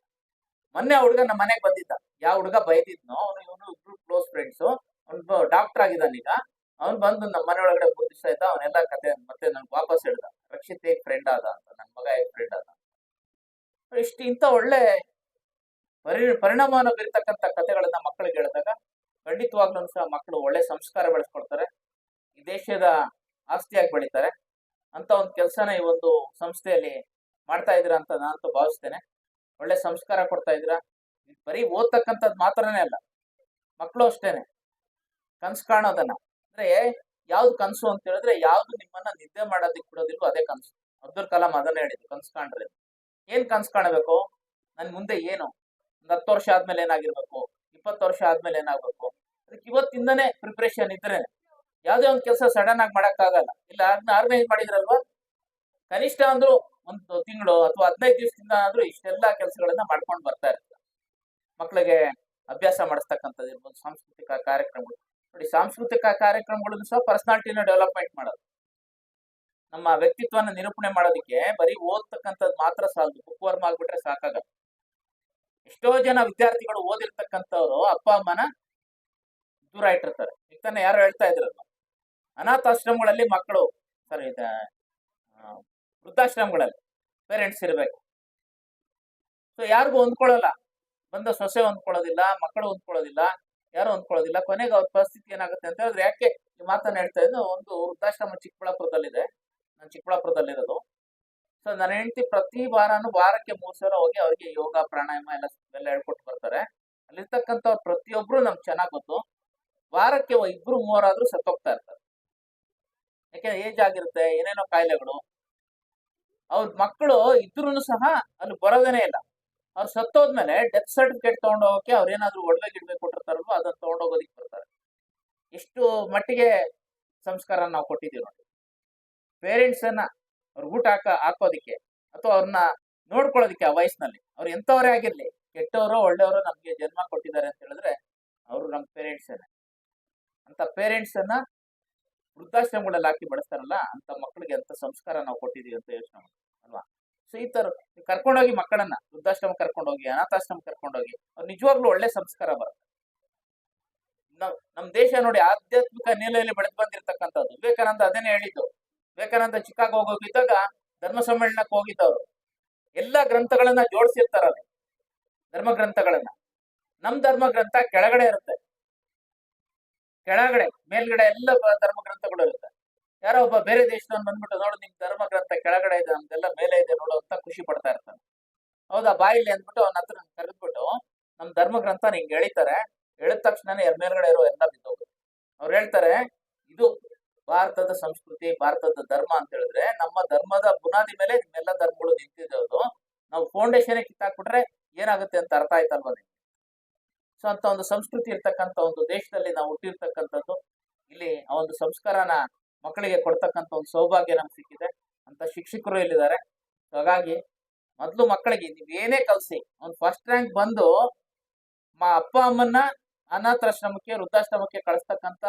ಮೊನ್ನೆ ಹುಡುಗ ನಮ್ಮ ಮನೆಗೆ ಬಂದಿದ್ದ. ಯಾವ ಹುಡುಗ ಬೈತಿದ್ನೋ ಅವನು ಇವನು ಇಬ್ರು ಕ್ಲೋಸ್ ಫ್ರೆಂಡ್ಸ್ ಅವ್ನು ಡಾಕ್ಟರ್ ಆಗಿದ್ದಾನ ಈಗ. ಅವ್ನು ಬಂದು ನಮ್ಮ ಮನೆ ಒಳಗಡೆ ಮೂರು ದಿವಸ ಇದ್ದ. ಅವನೆಲ್ಲ ಕತೆ ಮತ್ತೆ ನನ್ಗೆ ವಾಪಸ್ ಹೇಳ್ದ. ರಕ್ಷಿತ್ ಹೇಗ್ ಫ್ರೆಂಡ್ ಆದ ಅಂತ ನನ್ನ ಮಗ ಹೇಗ್ ಫ್ರೆಂಡ್ ಆದ ಇಷ್ಟು ಇಂಥ ಒಳ್ಳೆ ಪರಿ ಪರಿಣಾಮವನ್ನು ಬೀರ್ತಕ್ಕಂಥ ಕಥೆಗಳನ್ನ ಮಕ್ಕಳಿಗೆ ಹೇಳಿದಾಗ ಖಂಡಿತವಾಗ್ಲೂ ಸಹ ಮಕ್ಕಳು ಒಳ್ಳೆ ಸಂಸ್ಕಾರ ಬೆಳೆಸ್ಕೊಡ್ತಾರೆ ಈ ದೇಶದ ಆಸ್ತಿಯಾಗಿ ಬೆಳಿತಾರೆ. ಅಂತ ಒಂದು ಕೆಲಸನ ಈ ಒಂದು ಸಂಸ್ಥೆಯಲ್ಲಿ ಮಾಡ್ತಾ ಇದ್ದೀರಾ ಅಂತ ನಾನಂತೂ ಭಾವಿಸ್ತೇನೆ. ಒಳ್ಳೆ ಸಂಸ್ಕಾರ ಕೊಡ್ತಾ ಇದ್ದೀರಾ? ಇದು ಬರೀ ಓದ್ತಕ್ಕಂಥದ್ದು ಮಾತ್ರನೇ ಅಲ್ಲ ಮಕ್ಕಳು ಅಷ್ಟೇನೆ. ಕನ್ಸು ಕಾಣೋದನ್ನ. ಅಂದ್ರೆ ಯಾವ್ದು ಕನಸು ಅಂತ ಹೇಳಿದ್ರೆ ಯಾವ್ದು ನಿಮ್ಮನ್ನ ನಿದ್ದೆ ಮಾಡೋದಕ್ಕೆ ಬಿಡೋದಿಲ್ವೋ ಅದೇ ಕನಸು. ಅಬ್ದುಲ್ ಕಲಾಂ ಅದನ್ನೇ ಹೇಳಿದ್ರು ಕನ್ಸು ಕಾಣ್ರಿ ಏನ್ ಕನ್ಸ್ ಕಾಣಬೇಕು? ನನ್ ಮುಂದೆ ಏನು? ಒಂದ್ ಹತ್ತು ವರ್ಷ ಆದ್ಮೇಲೆ ಏನಾಗಿರ್ಬೇಕು? ಇಪ್ಪತ್ತು ವರ್ಷ ಆದ್ಮೇಲೆ ಏನಾಗ್ಬೇಕು? ಅದಕ್ಕೆ ಇವತ್ತಿಂದನೇ ಪ್ರಿಪ್ರೇಷನ್ ಇದ್ರೆ ಯಾವುದೇ ಒಂದು ಕೆಲಸ ಸಡನ್ ಆಗಿ ಮಾಡಕ್ಕಾಗಲ್ಲ. ಇಲ್ಲ ಅದನ್ನ ಆರ್ಗನೈಸ್ ಮಾಡಿದ್ರಲ್ವಾ? ಕನಿಷ್ಠ ಅಂದ್ರೂ ಒಂದು ತಿಂಗಳು ಅಥವಾ ಹದಿನೈದು ದಿವಸದಿಂದ ಆದ್ರೂ ಇಷ್ಟೆಲ್ಲ ಕೆಲಸಗಳನ್ನ ಮಾಡ್ಕೊಂಡು ಬರ್ತಾ ಇರ್ತಾರೆ. ಮಕ್ಕಳಿಗೆ ಅಭ್ಯಾಸ ಮಾಡಿಸ್ತಕ್ಕಂಥದ್ದು ಇರ್ಬೋದು, ಸಾಂಸ್ಕೃತಿಕ ಕಾರ್ಯಕ್ರಮಗಳು. ನೋಡಿ, ಸಾಂಸ್ಕೃತಿಕ ಕಾರ್ಯಕ್ರಮಗಳನ್ನು ಸಹ ಪರ್ಸನಾಲಿಟಿನ ಡೆವಲಪ್ಮೆಂಟ್ ಮಾಡೋದು. ನಮ್ಮ ವ್ಯಕ್ತಿತ್ವನ ನಿರೂಪಣೆ ಮಾಡೋದಕ್ಕೆ ಬರೀ ಓದ್ತಕ್ಕಂಥದ್ದು ಮಾತ್ರ ಸಾಲದು ಬುಕ್ ವರ್ಮ್ ಆಗ್ಬಿಟ್ರೆ ಸಾಕಾಗಲ್ಲ. ಎಷ್ಟೋ ಜನ ವಿದ್ಯಾರ್ಥಿಗಳು ಓದಿರ್ತಕ್ಕಂಥವ್ರು ಅಪ್ಪ, ಅಮ್ಮನ ದೂರ ಇಟ್ಟಿರ್ತಾರೆ. ಈಗ ಯಾರು ಹೇಳ್ತಾ ಇದ್ರಲ್ಲ. ಅನಾಥಾಶ್ರಮಗಳಲ್ಲಿ ಮಕ್ಕಳು, ಸರಿ ಇದ ವೃದ್ಧಾಶ್ರಮಗಳಲ್ಲಿ ಪೇರೆಂಟ್ಸ್ ಇರಬೇಕು. ಸೊ ಯಾರಿಗೂ ಹೊಂದ್ಕೊಳ್ಳಲ್ಲ. ಬಂದ ಸೊಸೆ ಹೊಂದ್ಕೊಳ್ಳೋದಿಲ್ಲ, ಮಕ್ಕಳು ಹೊಂದ್ಕೊಳ್ಳೋದಿಲ್ಲ, ಯಾರು ಹೊಂದ್ಕೊಳ್ಳೋದಿಲ್ಲ. ಕೊನೆಗೆ ಅವ್ರ ಪರಿಸ್ಥಿತಿ ಏನಾಗುತ್ತೆ ಅಂತ ಹೇಳಿದ್ರೆ ಯಾಕೆ ಈ ಮಾತನ್ನ ಹೇಳ್ತಾ ಇದ್ದು, ಒಂದು ವೃದ್ಧಾಶ್ರಮ ಚಿಕ್ಕಬಳ್ಳಾಪುರದಲ್ಲಿದೆ. ನಾನು ಚಿಕ್ಕಬಳ್ಳಾಪುರದಲ್ಲಿರೋದು ಸೊ ನನ್ನ ಹೆಂಡತಿ ಪ್ರತಿ ವಾರನು ವಾರಕ್ಕೆ ಮೂರು ಸಾವಿರ ಹೋಗಿ ಅವ್ರಿಗೆ ಯೋಗ, ಪ್ರಾಣಾಯಾಮ ಎಲ್ಲ ಎಲ್ಲ ಹೇಳ್ಕೊಟ್ಟು ಬರ್ತಾರೆ. ಅಲ್ಲಿರ್ತಕ್ಕಂಥವ್ರು ಪ್ರತಿಯೊಬ್ಬರು ನಮ್ಗೆ ಚೆನ್ನಾಗಿ ಗೊತ್ತು. ವಾರಕ್ಕೆ ಇಬ್ಬರು ಮೂವರಾದರೂ ಸತ್ತೋಗ್ತಾ ಇರ್ತಾರೆ. ಯಾಕೆಂದ್ರೆ ಏಜ್ ಆಗಿರುತ್ತೆ, ಏನೇನೋ ಕಾಯಿಲೆಗಳು. ಅವ್ರ ಮಕ್ಕಳು ಇದ್ರೂ ಸಹ ಅಲ್ಲಿ ಬರೋದೇನೆ ಇಲ್ಲ. ಅವ್ರು ಸತ್ತೋದ್ಮೇಲೆ ಡೆತ್ ಸರ್ಟಿಫಿಕೇಟ್ ತಗೊಂಡೋಗಕ್ಕೆ ಅವ್ರು ಏನಾದ್ರು ಒಡವೆ ಗಿಡವೆ ಕೊಟ್ಟಿರ್ತಾರಲ್ವ, ಅದನ್ನ ತಗೊಂಡೋಗೋದಿಕ್ ಬರ್ತಾರೆ. ಎಷ್ಟು ಮಟ್ಟಿಗೆ ಸಂಸ್ಕಾರ ನಾವು ಕೊಟ್ಟಿದ್ದೀವಿ ನೋಡಿ. ಪೇರೆಂಟ್ಸ್ ಅನ್ನ ಅವ್ರ ಊಟ ಹಾಕ, ಹಾಕೋದಕ್ಕೆ ಅಥವಾ ಅವ್ರನ್ನ ನೋಡ್ಕೊಳ್ಳೋದಕ್ಕೆ ಆ ವಯಸ್ಸಿನಲ್ಲಿ. ಅವ್ರು ಎಂಥವರೇ ಆಗಿರ್ಲಿ, ಕೆಟ್ಟವರು ಒಳ್ಳೆಯವರು ನಮ್ಗೆ ಜನ್ಮ ಕೊಟ್ಟಿದ್ದಾರೆ ಅಂತ ಹೇಳಿದ್ರೆ ಅವರು ನಮ್ಮ ಪೇರೆಂಟ್ಸ್ ಅಂತ ಪೇರೆಂಟ್ಸ್ ಅನ್ನ ವೃದ್ಧಾಶ್ರಮಗಳಲ್ಲಿ ಹಾಕಿ ಬಳಸ್ತಾರಲ್ಲ ಅಂತ ಮಕ್ಕಳಿಗೆ ಅಂತ ಸಂಸ್ಕಾರ ನಾವು ಕೊಟ್ಟಿದೀವಿ ಅಂತ ಯೋಚನೆ ಮಾಡಿ ಅಲ್ವಾ? ಸೊ ಈ ಥರ ಕರ್ಕೊಂಡೋಗಿ ಮಕ್ಕಳನ್ನ, ವೃದ್ಧಾಶ್ರಮ ಕರ್ಕೊಂಡೋಗಿ, ಅನಾಥಾಶ್ರಮ ಕರ್ಕೊಂಡೋಗಿ, ಅವ್ರು ನಿಜವಾಗ್ಲೂ ಒಳ್ಳೆ ಸಂಸ್ಕಾರ ಬರುತ್ತೆ. ನಾವು ನಮ್ ದೇಶ ನೋಡಿ ಆಧ್ಯಾತ್ಮಿಕ ನೆಲೆಯಲ್ಲಿ ಬೆಳೆದು ಬಂದಿರತಕ್ಕಂಥದ್ದು. ವಿವೇಕಾನಂದ ಅದನ್ನೇ ಹೇಳಿದ್ದು ವಿವೇಕಾನಂದ ಚಿಕಾಗೋ ಹೋಗಿದ್ದಾಗ ಧರ್ಮ ಸಮ್ಮೇಳನಕ್ಕೆ ಹೋಗಿದ್ದವರು. ಎಲ್ಲ ಗ್ರಂಥಗಳನ್ನ ಜೋಡಿಸಿರ್ತಾರ ಧರ್ಮ ಗ್ರಂಥಗಳನ್ನ. ನಮ್ ಧರ್ಮ ಗ್ರಂಥ ಕೆಳಗಡೆ ಇರುತ್ತೆ. ಕೆಳಗಡೆ, ಮೇಲ್ಗಡೆ ಎಲ್ಲ ಧರ್ಮ ಗ್ರಂಥಗಳು ಇರುತ್ತೆ. ಯಾರೋ ಒಬ್ಬ ಬೇರೆ ದೇಶದವನ್ ಬಂದ್ಬಿಟ್ಟು, ನೋಡು, ನಿಮ್ ಧರ್ಮ ಗ್ರಂಥ ಕೆಳಗಡೆ ಇದೆ, ನಮ್ದೆಲ್ಲ ಮೇಲೆ ಇದೆ, ನೋಡು ಅಂತ ಖುಷಿ ಪಡ್ತಾ ಇರ್ತಾನೆ. ಹೌದಾ, ಬಾಯಿಲಿ ಅಂದ್ಬಿಟ್ಟು ಅವನ ಹತ್ರ ಕರೆದ್ಬಿಟ್ಟು, ನಮ್ ಧರ್ಮ ಗ್ರಂಥ ನಿಂಗೆ ಎಳಿತಾರೆ. ಎಳಿದ ತಕ್ಷಣನೇ ಮೇಲ್ಗಡೆ ಇರೋ ಎಲ್ಲ ಬಿದ್ದೋಗುತ್ತೆ. ಅವ್ರು ಹೇಳ್ತಾರೆ, ಇದು ಭಾರತದ ಸಂಸ್ಕೃತಿ, ಭಾರತದ ಧರ್ಮ ಅಂತ ಹೇಳಿದ್ರೆ ನಮ್ಮ ಧರ್ಮದ ಬುನಾದಿ ಮೇಲೆ ನಿಮ್ಮೆಲ್ಲ ಧರ್ಮಗಳು ನಿಂತಿದ್ದು ನಾವು ಫೌಂಡೇಶನ್ ಕಿತ್ತಾಕ್ಬಿಟ್ರೆ ಏನಾಗುತ್ತೆ ಅಂತ ಅರ್ಥ ಆಯ್ತಲ್ವಾ ನಿಮ್ಗೆ? ಸೊ ಅಂತ ಒಂದು ಸಂಸ್ಕೃತಿ ಇರ್ತಕ್ಕಂಥ ಒಂದು ದೇಶದಲ್ಲಿ ನಾವು ಹುಟ್ಟಿರ್ತಕ್ಕಂಥದ್ದು, ಇಲ್ಲಿ ಆ ಒಂದು ಸಂಸ್ಕಾರನ ಮಕ್ಕಳಿಗೆ ಕೊಡ್ತಕ್ಕಂಥ ಒಂದು ಸೌಭಾಗ್ಯ ನಮ್ಗೆ ಸಿಕ್ಕಿದೆ. ಅಂತ ಶಿಕ್ಷಕರು ಇಲ್ಲಿದ್ದಾರೆ ಹಾಗಾಗಿ ಮೊದ್ಲು ಮಕ್ಕಳಿಗೆ ನೀವ್ ಏನೇ ಕಲ್ಸಿ, ಅವ್ನ್ ಫಸ್ಟ್ ರ್ಯಾಂಕ್ ಬಂದು ಮಾ ಅಪ್ಪ ಅಮ್ಮನ್ನ ಅನಾಥಾಶ್ರಮಕ್ಕೆ, ವೃದ್ಧಾಶ್ರಮಕ್ಕೆ ಕಳಿಸ್ತಕ್ಕಂಥ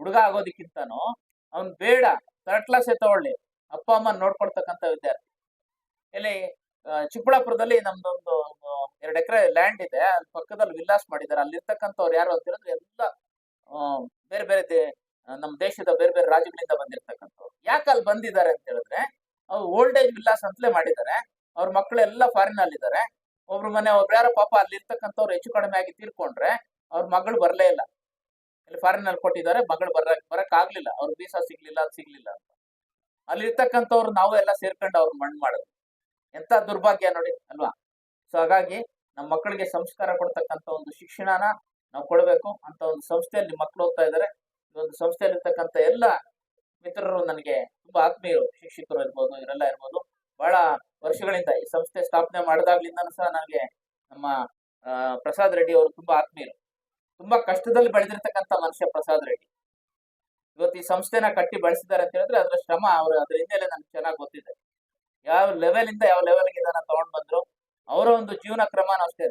ಹುಡುಗ ಆಗೋದಕ್ಕಿಂತನೂ ಅವ್ನ್ ಬೇಡ ಥರ್ಡ್ ಕ್ಲಾಸೇ ತಗೊಳ್ಳಿ. ಅಪ್ಪ, ಅಮ್ಮ ನೋಡ್ಕೊಳ್ತಕ್ಕಂತ ವಿದ್ಯಾರ್ಥಿ. ಇಲ್ಲಿ ಚಿಕ್ಕಬಳ್ಳಾಪುರದಲ್ಲಿ ನಮ್ದೊಂದು ಎರಡು ಎಕರೆ ಲ್ಯಾಂಡ್ ಇದೆ. ಅಲ್ಲಿ ಪಕ್ಕದಲ್ಲಿ ವಿಲ್ಲಾಸ್ ಮಾಡಿದ್ದಾರೆ. ಅಲ್ಲಿರ್ತಕ್ಕಂಥವ್ರು ಯಾರು ಅಂತ ಹೇಳಿದ್ರೆ ಎಲ್ಲ ಬೇರೆ ಬೇರೆ ನಮ್ಮ ದೇಶದ ಬೇರೆ ಬೇರೆ ರಾಜ್ಯಗಳಿಂದ ಬಂದಿರ್ತಕ್ಕಂಥವ್ರು. ಯಾಕೆ ಅಲ್ಲಿ ಬಂದಿದ್ದಾರೆ ಅಂತ ಹೇಳಿದ್ರೆ, ಅವ್ರು ಓಲ್ಡ್ ಏಜ್ ವಿಲ್ಲಾಸ್ ಅಂತಲೇ ಮಾಡಿದ್ದಾರೆ. ಅವ್ರ ಮಕ್ಕಳೆಲ್ಲ ಫಾರಿನ್ ಅಲ್ಲಿ ಇದ್ದಾರೆ. ಒಬ್ರು ಮನೆ, ಒಬ್ರು ಯಾರೋ ಪಾಪ ಅಲ್ಲಿ ಇರ್ತಕ್ಕಂಥವ್ರು ಹೆಚ್ಚು ಕಡಿಮೆ ಆಗಿ ತೀರ್ಕೊಂಡ್ರೆ, ಅವ್ರ ಮಗಳು ಬರಲೇ ಇಲ್ಲ. ಇಲ್ಲಿ ಫಾರಿನ್ ಅಲ್ಲಿ ಕೊಟ್ಟಿದ್ದಾರೆ, ಮಗಳು ಬರ ಬರಕ್ ಆಗ್ಲಿಲ್ಲ ಅವ್ರ ವೀಸಾ ಸಿಗ್ಲಿಲ್ಲ, ಅದು ಸಿಗ್ಲಿಲ್ಲ ಅಂತ. ಅಲ್ಲಿ ಇರ್ತಕ್ಕಂಥವ್ರು ನಾವು ಎಲ್ಲ ಸೇರ್ಕೊಂಡು ಅವ್ರು ಮಣ್ಣು ಮಾಡೋದು. ಎಂತ ದುರ್ಭಾಗ್ಯ ನೋಡಿ, ಅಲ್ವಾ? ಸೊ ಹಾಗಾಗಿ ನಮ್ಮ ಮಕ್ಕಳಿಗೆ ಸಂಸ್ಕಾರ ಕೊಡ್ತಕ್ಕಂಥ ಒಂದು ಶಿಕ್ಷಣನ ನಾವು ಕೊಡಬೇಕು. ಅಂತ ಒಂದು ಸಂಸ್ಥೆಯಲ್ಲಿ ಮಕ್ಕಳು ಓದ್ತಾ ಇದ್ದಾರೆ ಈ ಒಂದು ಸಂಸ್ಥೆಯಲ್ಲಿ ಇರ್ತಕ್ಕಂಥ ಎಲ್ಲ ಮಿತ್ರರು ನನಗೆ ತುಂಬಾ ಆತ್ಮೀಯರು, ಶಿಕ್ಷಕರು ಇರ್ಬೋದು, ಇವರೆಲ್ಲ ಇರ್ಬೋದು. ಬಹಳ ವರ್ಷಗಳಿಂದ ಈ ಸಂಸ್ಥೆ ಸ್ಥಾಪನೆ ಮಾಡಿದಾಗ್ಲಿಂದನೂ ಸಹ ನನಗೆ ನಮ್ಮ ಪ್ರಸಾದ್ ರೆಡ್ಡಿ ಅವರು ತುಂಬಾ ಆತ್ಮೀಯರು. ತುಂಬಾ ಕಷ್ಟದಲ್ಲಿ ಬೆಳೆದಿರ್ತಕ್ಕಂಥ ಮನುಷ್ಯ ಪ್ರಸಾದ್ ರೆಡ್ಡಿ. ಇವತ್ತು ಈ ಸಂಸ್ಥೆನ ಕಟ್ಟಿ ಬೆಳೆಸಿದ್ದಾರೆ ಅಂತ ಹೇಳಿದ್ರೆ ಅದರ ಶ್ರಮ ಅವರು ಅದ್ರ ಹಿಂದೆಲೆ ನನ್ಗೆ ಚೆನ್ನಾಗಿ ಗೊತ್ತಿದೆ. ಯಾವ ಲೆವೆಲ್ ಇಂದ ಯಾವ ಲೆವೆಲ್ಗೆ ಇದನ್ನ ತಗೊಂಡ್ ಬಂದ್ರು, ಅವರ ಒಂದು ಜೀವನ ಕ್ರಮನೂ ಅಷ್ಟೇ.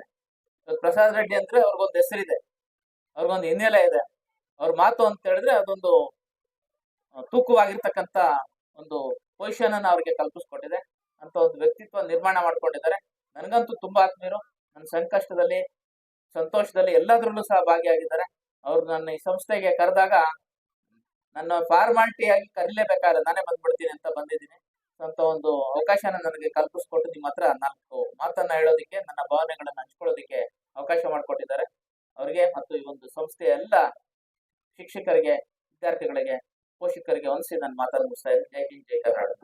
ಇವತ್ತು ಪ್ರಸಾದ್ ರೆಡ್ಡಿ ಅಂದ್ರೆ ಅವ್ರಿಗೊಂದು ಹೆಸರಿದೆ, ಅವ್ರಿಗೊಂದು ಹಿನ್ನೆಲೆ ಇದೆ. ಅವ್ರ ಮಾತು ಅಂತ ಹೇಳಿದ್ರೆ ಅದೊಂದು ತೂಕವಾಗಿರ್ತಕ್ಕಂಥ ಒಂದು ಪೊಸಿಷನ್ ಅನ್ನ ಅವ್ರಿಗೆ ಕಲ್ಪಿಸ್ಕೊಟ್ಟಿದೆ. ಅಂತ ಒಂದು ವ್ಯಕ್ತಿತ್ವ ನಿರ್ಮಾಣ ಮಾಡ್ಕೊಂಡಿದ್ದಾರೆ. ನನಗಂತೂ ತುಂಬಾ ಆತ್ಮೀಯರು, ನನ್ನ ಸಂಕಷ್ಟದಲ್ಲಿ ಸಂತೋಷದಲ್ಲಿ ಎಲ್ಲದರಲ್ಲೂ ಸಹ ಭಾಗಿಯಾಗಿದ್ದಾರೆ. ಅವರು ನನ್ನ ಈ ಸಂಸ್ಥೆಗೆ ಕರೆದಾಗ ನನ್ನ ಫಾರ್ಮಾಲಿಟಿ ಆಗಿ ಕರೀಲೇಬೇಕಾದ್ರೆ ನಾನೇ ಬಂದ್ಬಿಡ್ತೀನಿ ಅಂತ ಬಂದಿದ್ದೀನಿ. ಅಂತ ಒಂದು ಅವಕಾಶನ ನನಗೆ ಕಲ್ಪಿಸ್ಕೊಟ್ಟು ನಿಮ್ಮ ಹತ್ರ ನಾಲ್ಕು ಮಾತನ್ನ ಹೇಳೋದಕ್ಕೆ, ನನ್ನ ಭಾವನೆಗಳನ್ನ ಹಂಚ್ಕೊಳ್ಳೋದಕ್ಕೆ ಅವಕಾಶ ಮಾಡಿಕೊಟ್ಟಿದ್ದಾರೆ. ಅವರಿಗೆ ಮತ್ತು ಈ ಒಂದು ಸಂಸ್ಥೆಯ ಎಲ್ಲ ಶಿಕ್ಷಕರಿಗೆ, ವಿದ್ಯಾರ್ಥಿಗಳಿಗೆ, ಪೋಷಕರಿಗೆ ಹೊಂದಿಸಿ ನನ್ನ ಮಾತನ್ನು ಮುಗಿಸ್ತಾ ಇದ್ದೀನಿ. ಜೈ ಹಿಂದ್, ಜೈ ಕರ್ನಾಟಕ.